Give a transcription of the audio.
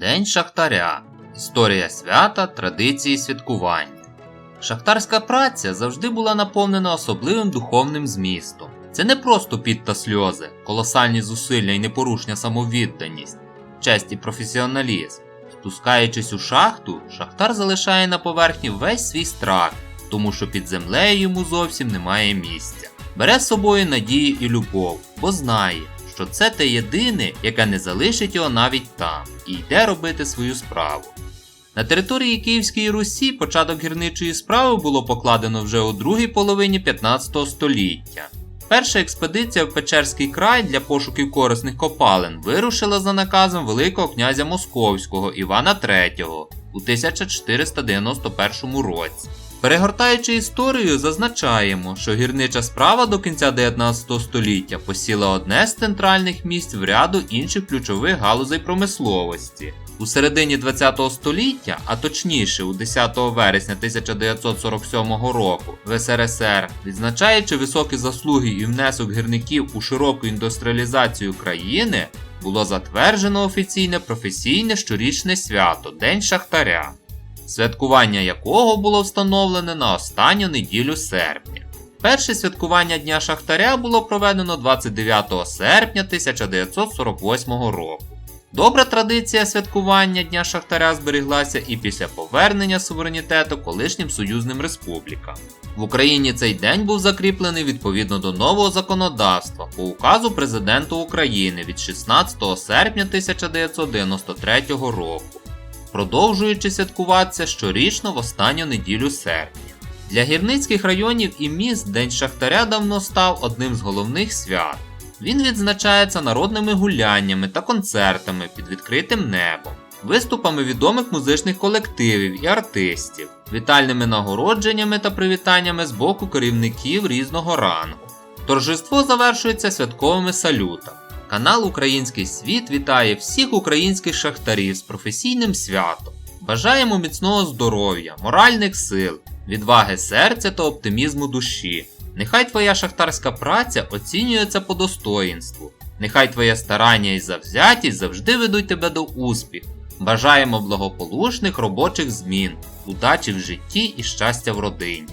День Шахтаря. Історія свята, традиції святкування. Шахтарська праця завжди була наповнена особливим духовним змістом. Це не просто піт та сльози, колосальні зусилля і непорушня самовідданість, честь і професіоналізм. Спускаючись у шахту, шахтар залишає на поверхні весь свій страх, тому що під землею йому зовсім немає місця. Бере з собою надію і любов, бо знає, що це те єдине, яке не залишить його навіть там, і йде робити свою справу. На території Київської Русі початок гірничої справи було покладено вже у другій половині 15 століття. Перша експедиція в Печерський край для пошуків корисних копалин вирушила за наказом Великого князя Московського Івана III у 1491 році. Перегортаючи історію, зазначаємо, що гірнича справа до кінця 19 століття посіла одне з центральних місць в ряду інших ключових галузей промисловості. У середині 20 століття, а точніше у 10 вересня 1947 року в СРСР, відзначаючи високі заслуги і внесок гірників у широку індустріалізацію країни, було затверджено офіційне професійне щорічне свято День Шахтаря, святкування якого було встановлене на останню неділю серпня. Перше святкування Дня Шахтаря було проведено 29 серпня 1948 року. Добра традиція святкування Дня Шахтаря зберіглася і після повернення суверенітету колишнім союзним республікам. В Україні цей день був закріплений відповідно до нового законодавства по указу президента України від 16 серпня 1993 року, продовжуючи святкуватися щорічно в останню неділю серпня. Для гірницьких районів і міст День Шахтаря давно став одним з головних свят. Він відзначається народними гуляннями та концертами під відкритим небом, виступами відомих музичних колективів і артистів, вітальними нагородженнями та привітаннями з боку керівників різного рангу. Торжество завершується святковими салютами. Канал Український світ вітає всіх українських шахтарів з професійним святом. Бажаємо міцного здоров'я, моральних сил, відваги серця та оптимізму душі. Нехай твоя шахтарська праця оцінюється по достоїнству. Нехай твоє старання і завзятість завжди ведуть тебе до успіху. Бажаємо благополучних робочих змін, удачі в житті і щастя в родині.